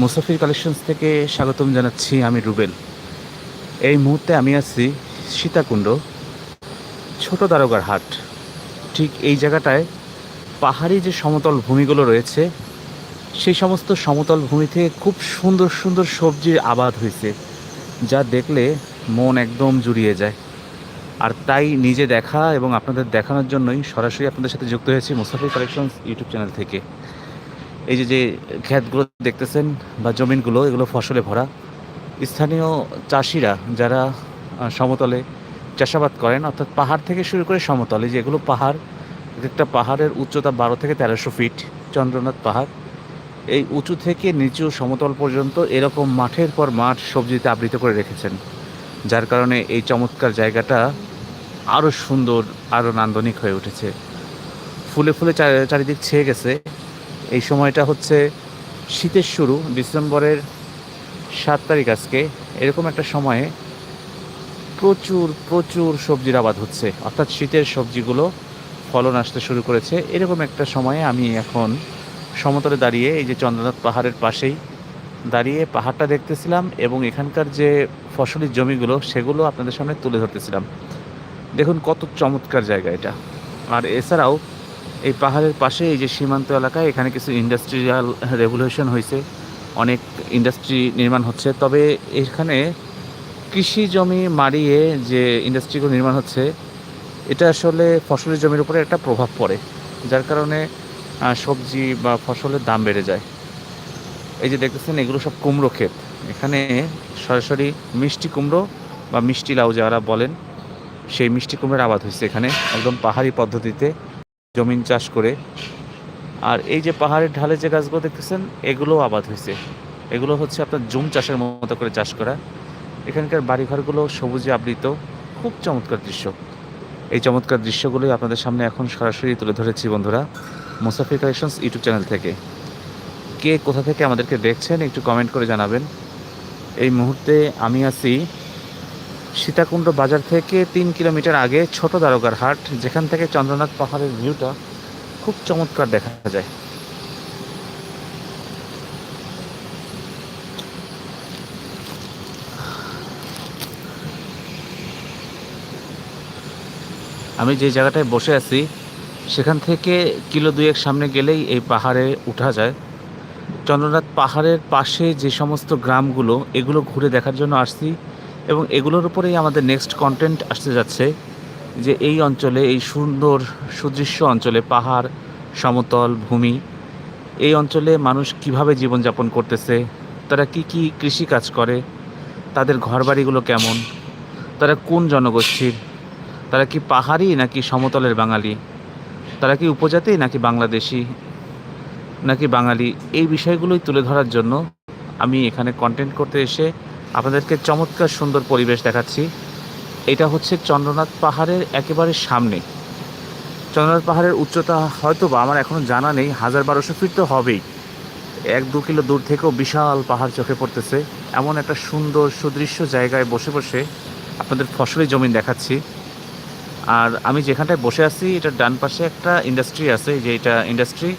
মুসাফির কালেকশনস থেকে স্বাগতম জানাচ্ছি আমি রুবেল। এই মুহূর্তে আমি আছি সীতাকুণ্ড, ছোট দারোগার হাট। ঠিক এই জায়গাটায় পাহাড়ি যে সমতল ভূমিগুলো রয়েছে, সেই সমস্ত সমতল ভূমি থেকে খুব সুন্দর সুন্দর সবজির আবাদ হয়েছে, যা দেখলে মন একদম জুড়িয়ে যায়। আর তাই নিজে দেখা এবং আপনাদের দেখানোর জন্যই সরাসরি আপনাদের সাথে যুক্ত হয়েছি মুসাফির কালেকশনস ইউটিউব চ্যানেল থেকে। এই যে যে ক্ষেতগুলো দেখতেছেন বা জমিনগুলো, এগুলো ফসলে ভরা। স্থানীয় চাষিরা যারা সমতলে চাষাবাদ করেন, অর্থাৎ পাহাড় থেকে শুরু করে সমতলে যেগুলো পাহাড় একটা পাহাড়ের উচ্চতা বারো থেকে তেরোশো ফিট, চন্দ্রনাথ পাহাড়। এই উঁচু থেকে নিচু সমতল পর্যন্ত এরকম মাঠের পর মাঠ সবজিতে আবৃত করে রেখেছেন। যার কারণে এই চমৎকার জায়গাটা আরও সুন্দর আরও নান্দনিক হয়ে উঠেছে। ফুলে ফুলে চারি- চারিদিক ছেয়ে গেছে। এই সময়টা হচ্ছে শীতের শুরু, ডিসেম্বরের সাত তারিখ আজকে। এরকম একটা সময়ে প্রচুর প্রচুর সবজির আবাদ হচ্ছে। অর্থাৎ শীতের সবজিগুলো ফলন আসতে শুরু করেছে। এরকম একটা সময়ে আমি এখন সমতলে দাঁড়িয়ে এই যে চন্দ্রনাথ পাহাড়ের পাশেই দাঁড়িয়ে পাহাড়টা দেখতেছিলাম এবং এখানকার যে ফসলি জমিগুলো, সেগুলো আপনাদের সামনে তুলে ধরতেছিলাম। দেখুন কত চমৎকার জায়গা এটা। আর এছাড়াও এই পাহাড়ের পাশে, এই যে সীমান্ত এলাকায় এখানে কিছু ইন্ডাস্ট্রিয়াল রেভলিউশন হয়েছে অনেক ইন্ডাস্ট্রি নির্মাণ হচ্ছে। তবে এখানে কৃষি জমি মারিয়ে যে ইন্ডাস্ট্রিগুলো নির্মাণ হচ্ছে, এটা আসলে ফসলের জমির উপরে একটা প্রভাব পড়ে, যার কারণে সবজি বা ফসলের দাম বেড়ে যায়। এই যে দেখতেছেন, এগুলো সব কুমড়ো ক্ষেত। এখানে সরাসরি মিষ্টি কুমড়ো বা মিষ্টি লাউ যারা বলেন, সেই মিষ্টি কুমড়োর আবাদ হয়েছে এখানে, একদম পাহাড়ি পদ্ধতিতে। জমিন চাষ করে। আর এই যে পাহাড়ের ঢালে যে গাছগুলো দেখতেছেন এগুলো আবাদ হয়েছে। এগুলো হচ্ছে আপনার জুম চাষের মতো করে চাষ করা। এখানকার বাড়িঘরগুলো সবুজে আবৃত। খুব চমৎকার দৃশ্য। এই চমৎকার দৃশ্যগুলোই আপনাদের সামনে এখন সরাসরি তুলে ধরেছি বন্ধুরা, মুসাফির কালেকশনস ইউটিউব চ্যানেল থেকে। কে কোথা থেকে আমাদেরকে দেখছেন একটু কমেন্ট করে জানাবেন। এই মুহূর্তে আমি আছি সীতাকুণ্ড বাজার থেকে তিন কিলোমিটার আগে ছোট দারোগার হাট, যেখান থেকে চন্দ্রনাথ পাহাড়ের ভিউটা খুব চমৎকার দেখা যায়। আমি যে জায়গাটায় বসে আছি, সেখান থেকে কিলো দুয়েক সামনে গেলেই এই পাহাড়ে উঠা যায়। চন্দ্রনাথ পাহাড়ের পাশে যে সমস্ত গ্রামগুলো, এগুলো ঘুরে দেখার জন্য আসছি। এবং এগুলোর উপরেই আমাদের নেক্সট কন্টেন্ট আসতে যাচ্ছে, যে এই অঞ্চলে, এই সুন্দর সুদৃশ্য অঞ্চলে, পাহাড়, সমতল, ভূমি, এই অঞ্চলে মানুষ কীভাবে জীবনযাপন করতেছে, তারা কি কি কৃষি কাজ করে, তাদের ঘরবাড়িগুলো কেমন, তারা কোন জনগোষ্ঠীর, তারা কি পাহাড়ি নাকি সমতলের বাঙালি, তারা কি উপজাতি নাকি বাংলাদেশি, নাকি বাঙালি, এই বিষয়গুলোই তুলে ধরার জন্য আমি এখানে কন্টেন্ট করতে এসে আপনাদেরকে চমৎকার সুন্দর পরিবেশ দেখাচ্ছি। এটা হচ্ছে চন্দ্রনাথ পাহাড়ের একেবারে সামনে। চন্দ্রনাথ পাহাড়ের উচ্চতা হয়তো বা আমার এখনও জানা নেই, হাজার বারোশো ফিট তো হবেই। এক দু কিলো দূর থেকেও বিশাল পাহাড় চোখে পড়তেছে। এমন একটা সুন্দর সুদৃশ্য জায়গায় বসে বসে আপনাদের ফসলি জমিন দেখাচ্ছি। আর আমি যেখানটায় বসে আছি, এটার ডান পাশে একটা ইন্ডাস্ট্রি আছে, যে এটা ইন্ডাস্ট্রি,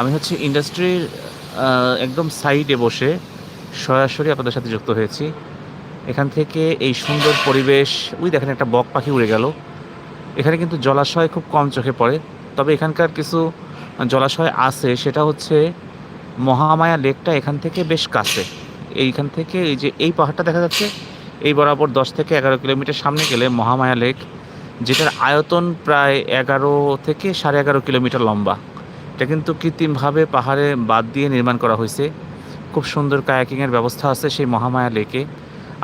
আমি হচ্ছে ইন্ডাস্ট্রির একদম সাইডে বসে সরাসরি আপনাদের সাথে যুক্ত হয়েছি। এখান থেকে এই সুন্দর পরিবেশ, ওই দেখেন একটা বক পাখি উড়ে গেল। এখানে কিন্তু জলাশয় খুব কম চোখে পড়ে, তবে এখানকার কিছু জলাশয় আছে, সেটা হচ্ছে মহামায়া লেকটা এখান থেকে বেশ কাছে। এইখান থেকে এই যে এই পাহাড়টা দেখা যাচ্ছে, এই বরাবর দশ থেকে এগারো কিলোমিটার সামনে গেলে মহামায়া লেক, যেটার আয়তন প্রায় এগারো থেকে সাড়ে এগারো কিলোমিটার লম্বা। এটা কিন্তু কৃত্রিমভাবে পাহাড়ে বাদ দিয়ে নির্মাণ করা হয়েছে। খুব সুন্দর কায়াকিংয়ের ব্যবস্থা আছে সেই মহামায়া লেকে।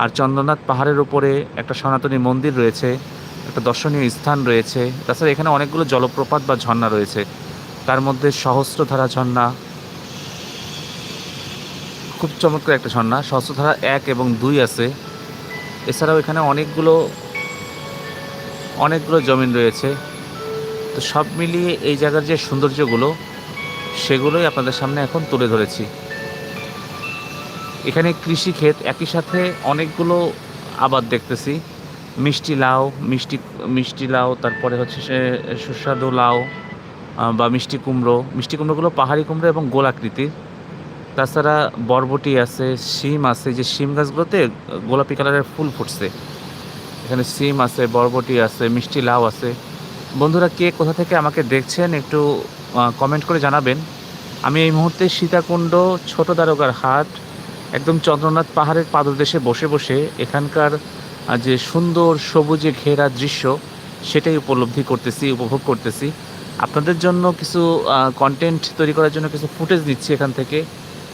আর চন্দ্রনাথ পাহাড়ের উপরে একটা সনাতনী মন্দির রয়েছে, একটা দর্শনীয় স্থান রয়েছে। তাছাড়া এখানে অনেকগুলো জলপ্রপাত বা ঝর্ণা রয়েছে। তার মধ্যে সহস্রধারা ঝর্ণা, খুব চমৎকার একটা ঝর্ণা, সহস্রধারা এক এবং দুই আছে। এছাড়াও এখানে অনেকগুলো অনেকগুলো জমিন রয়েছে। তো সব মিলিয়ে এই জায়গার যে সৌন্দর্যগুলো, সেগুলোই আপনাদের সামনে এখন তুলে ধরেছি। এখানে কৃষি ক্ষেত একই সাথে অনেকগুলো আবাদ দেখতেছি। মিষ্টি লাউ, মিষ্টি মিষ্টি লাউ, তারপরে হচ্ছে সুস্বাদু লাউ বা মিষ্টি কুমড়ো। মিষ্টি কুমড়োগুলো পাহাড়ি কুমড়ো এবং গোলাকৃতির তাছাড়া বরবটি আছে, শিম আছে, যে শিম গাছগুলোতে গোলাপি কালারের ফুল ফুটছে। এখানে সিম আছে, বরবটি আছে, মিষ্টি লাউ আছে। বন্ধুরা, কে কোথা থেকে আমাকে দেখছেন একটু কমেন্ট করে জানাবেন। আমি এই মুহূর্তে সীতাকুণ্ড ছোট দারোগার হাট একদম চন্দ্রনাথ পাহাড়ের পাদদেশে বসে বসে এখানকার যে সুন্দর সবুজে ঘেরা দৃশ্য, সেটাই উপলব্ধি করতেছি, উপভোগ করতেছি। আপনাদের জন্য কিছু কন্টেন্ট তৈরি করার জন্য কিছু ফুটেজ নিচ্ছি এখান থেকে।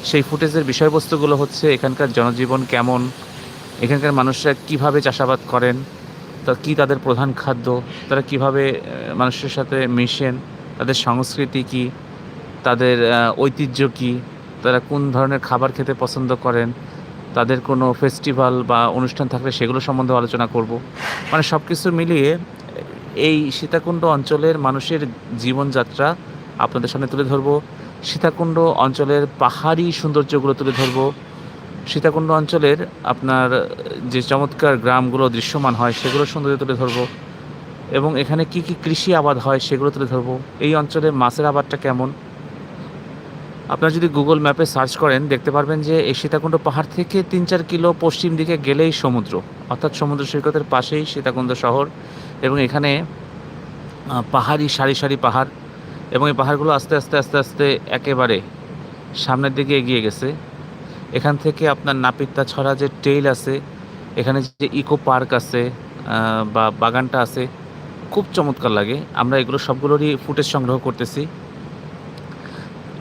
সেই ফুটেজের বিষয়বস্তুগুলো হচ্ছে এখানকার জনজীবন কেমন, এখানকার মানুষরা কীভাবে চাষাবাদ করেন, তা কী তাদের প্রধান খাদ্য, তারা কীভাবে মানুষের সাথে মিশেন, তাদের সংস্কৃতি কি, তাদের ঐতিহ্য কি তারা কোন ধরনের খাবার খেতে পছন্দ করেন, তাদের কোনো ফেস্টিভ্যাল বা অনুষ্ঠান থাকলে সেগুলো সম্বন্ধে আলোচনা করব। মানে সব কিছু মিলিয়ে এই সীতাকুণ্ড অঞ্চলের মানুষের জীবনযাত্রা আপনাদের সামনে তুলে ধরবো। সীতাকুণ্ড অঞ্চলের পাহাড়ি সৌন্দর্যগুলো তুলে ধরবো। সীতাকুণ্ড অঞ্চলের আপনার যে চমৎকার গ্রামগুলো দৃশ্যমান হয় সেগুলো সৌন্দর্য তুলে ধরবো এবং এখানে কি কি কৃষি আবাদ হয় সেগুলো তুলে ধরব। এই অঞ্চলে মাছের আবাদটা কেমন? আপনারা যদি গুগল ম্যাপে সার্চ করেন, দেখতে পারবেন যে এই সীতাকুণ্ড পাহাড় থেকে তিন চার কিলো পশ্চিম দিকে গেলেই সমুদ্র। অর্থাৎ সমুদ্র সৈকতের পাশেই সীতাকুণ্ড শহর এবং এখানে পাহাড়ি সারি সারি পাহাড় এবং এই পাহাড়গুলো আস্তে আস্তে আস্তে আস্তে একেবারে সামনের দিকে এগিয়ে গেছে। এখান থেকে আপনার নাপিতা ছড়া যে টেইল আছে, এখানে যে ইকো পার্ক আছে বা বাগানটা আছে, খুব চমৎকার লাগে। আমরা এগুলো সবগুলোরই ফুটেজ সংগ্রহ করতেছি।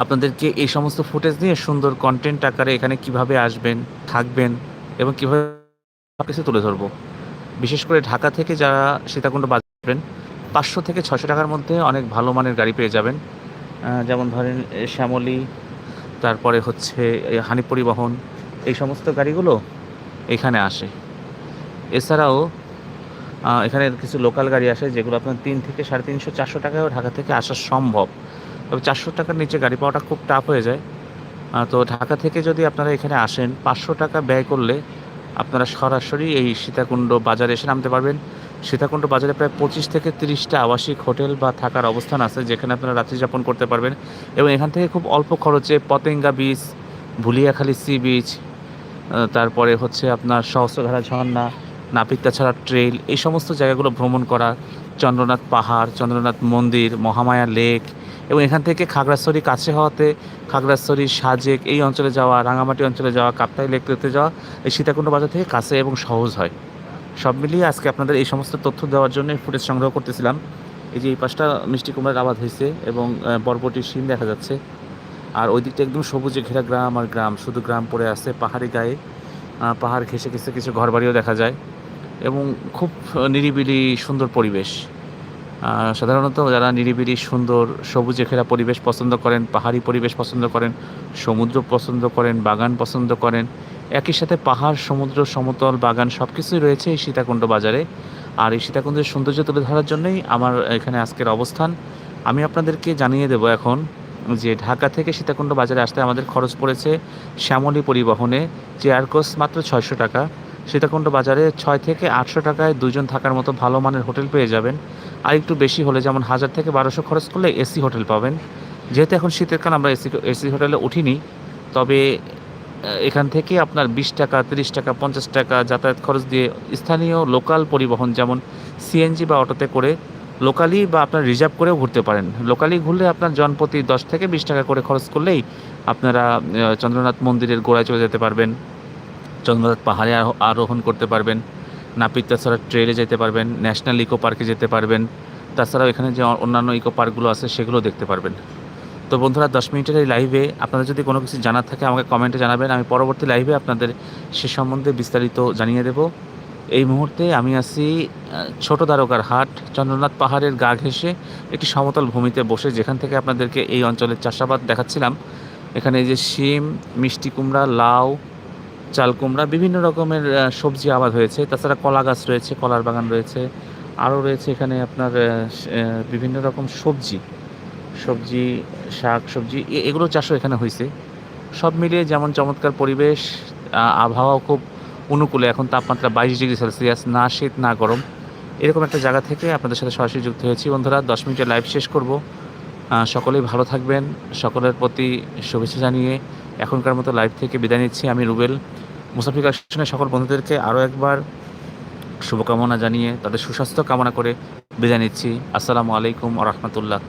আপনাদেরকে এই সমস্ত ফুটেজ নিয়ে সুন্দর কন্টেন্ট আকারে এখানে কীভাবে আসবেন, থাকবেন এবং কীভাবে সব কিছু তুলে ধরবো। বিশেষ করে ঢাকা থেকে যারা সীতাকুণ্ড বাজাবেন পাঁচশো থেকে ছশো টাকার মধ্যে অনেক ভালো মানের গাড়ি পেয়ে যাবেন। যেমন ধরেন শ্যামলী, তারপরে হচ্ছে হানি পরিবহন, এই সমস্ত গাড়িগুলো এখানে আসে। এছাড়াও এখানে কিছু লোকাল গাড়ি আসে যেগুলো আপনার তিন থেকে সাড়ে তিনশো, চারশো টাকায়ও ঢাকা থেকে আসা সম্ভব। তবে চারশো টাকার নিচে গাড়ি পাওয়াটা খুব টাফ হয়ে যায়। তো ঢাকা থেকে যদি আপনারা এখানে আসেন, পাঁচশো টাকা ব্যয় করলে আপনারা সরাসরি এই সীতাকুণ্ড বাজারে এসে নামতে পারবেন। সীতাকুণ্ড বাজারে প্রায় পঁচিশ থেকে তিরিশটা আবাসিক হোটেল বা থাকার অবস্থান আছে, যেখানে আপনারা রাত্রি যাপন করতে পারবেন এবং এখান থেকে খুব অল্প খরচে Patenga beach Bhuliyakhali sea beach তারপরে হচ্ছে আপনার সহস্রধারা ঝর্ণা নাপিতা ছাড়া ট্রেল এই সমস্ত জায়গাগুলো ভ্রমণ করা, চন্দ্রনাথ পাহাড়, চন্দ্রনাথ মন্দির, মহামায়া লেক এবং এখান থেকে খাগড়াছড়ি কাছে হওয়াতে খাগড়াছড়ি, সাজেক, এই অঞ্চলে যাওয়া, রাঙামাটি অঞ্চলে যাওয়া, কাপ্তাই লেক দেখতে যাওয়া, এই সীতাকুণ্ড বাজার থেকে কাছে এবং সহজ হয়। সব মিলিয়ে আজকে আপনাদের এই সমস্ত তথ্য দেওয়ার জন্য ফুটেজ সংগ্রহ করতেছিলাম। এই যে এই পাশটা মিষ্টি কুমড়ার আবাদ হয়েছে এবং বরবটির শিম দেখা যাচ্ছে। আর ওই দিকটা একদম সবুজে ঘেরা গ্রাম আর গ্রাম, শুধু গ্রাম পড়ে আছে পাহাড়ি গায়ে। পাহাড় ঘেসে ঘেসে কিছু ঘরবাড়িও দেখা যায় এবং খুব নিরিবিলি সুন্দর পরিবেশ। সাধারণত যারা নিরিবিলি, সুন্দর, সবুজে ঘেরা পরিবেশ পছন্দ করেন, পাহাড়ি পরিবেশ পছন্দ করেন, সমুদ্র পছন্দ করেন, বাগান পছন্দ করেন, একই সাথে পাহাড়, সমুদ্র, সমতল, বাগান সব কিছুই রয়েছে এই সীতাকুণ্ড বাজারে। আর এই সীতাকুণ্ডের সৌন্দর্য তুলে ধরার জন্যই আমার এখানে আজকের অবস্থান। আমি আপনাদেরকে জানিয়ে দেব এখন যে ঢাকা থেকে সীতাকুণ্ড বাজারে আসতে আমাদের খরচ পড়েছে শ্যামলী পরিবহনে চেয়ার কোস মাত্র ছয়শো টাকা। সীতাকুণ্ড বাজারে ছয় থেকে আটশো টাকায় দুজন থাকার মতো ভালো মানের হোটেল পেয়ে যাবেন। আর একটু বেশি হলে যেমন হাজার থেকে বারোশো খরচ করলে এসি হোটেল পাবেন। যেহেতু এখন শীতের কাল আমরা এসি এসি হোটেলে উঠিনি, তবে এখান থেকে আপনার বিশ টাকা, তিরিশ টাকা, পঞ্চাশ টাকা যাতায়াত খরচ দিয়ে স্থানীয় লোকাল পরিবহন যেমন সিএনজি বা অটোতে করে লোকালি বা আপনার রিজার্ভ করেও ঘুরতে পারেন। লোকালি ঘুরলে আপনার জনপ্রতি দশ থেকে বিশ টাকা করে খরচ করলেই আপনারা চন্দ্রনাথ মন্দিরের গোড়ায় চলে যেতে পারবেন, চন্দ্রনাথ পাহাড়ে আরো- আরোহণ করতে পারবেন। নাপিত, তাছাড়া ট্রেলে যেতে পারবেন, ন্যাশনাল ইকো পার্কে যেতে পারবেন, তাছাড়াও এখানে যে অন্যান্য ইকো পার্কগুলো আছে সেগুলো দেখতে পারবেন। তো বন্ধুরা, দশ মিনিটের এই লাইভে আপনাদের যদি কোনো কিছু জানার থাকে, আমাকে কমেন্টে জানাবেন। আমি পরবর্তী লাইভে আপনাদের সে সম্বন্ধে বিস্তারিত জানিয়ে দেব। এই মুহূর্তে আমি আছি ছোট দ্বারকার হাট, চন্দ্রনাথ পাহাড়ের গা ঘেঁষে একটি সমতল ভূমিতে বসে, যেখান থেকে আপনাদেরকে এই অঞ্চলের চাষাবাদ দেখাচ্ছিলাম। এখানে যে শিম, মিষ্টি কুমড়া, লাউ চাল কুমড়া বিভিন্ন রকমের সবজি আবাদ হয়েছে। তাছাড়া কলা গাছ রয়েছে কলার বাগান রয়েছে। আরও রয়েছে এখানে আপনার বিভিন্ন রকম সবজি। সবজি শাক সবজি এগুলো চাষও এখানে হয়েছে সব মিলিয়ে যেমন চমৎকার পরিবেশ আহ, আবহাওয়াও খুব অনুকূলে। এখন তাপমাত্রা বাইশ ডিগ্রি সেলসিয়াস না শীত না গরম। এরকম একটা জায়গা থেকে আপনাদের সাথে সরাসরি যুক্ত হয়েছি। বন্ধুরা দশ মিনিটের লাইভ শেষ করব। সকলেই ভালো থাকবেন, সকলের প্রতি শুভেচ্ছা জানিয়ে এখনকার মতো লাইভ থেকে বিদায় নিচ্ছি। আমি রুবেল। মুসাফিক আসনের সকল বন্ধুদেরকে আরও একবার শুভকামনা জানিয়ে তাদের সুস্বাস্থ্য কামনা করে বিদায় নিচ্ছি। আসসালামু আলাইকুম আ রহমতুল্লাহ।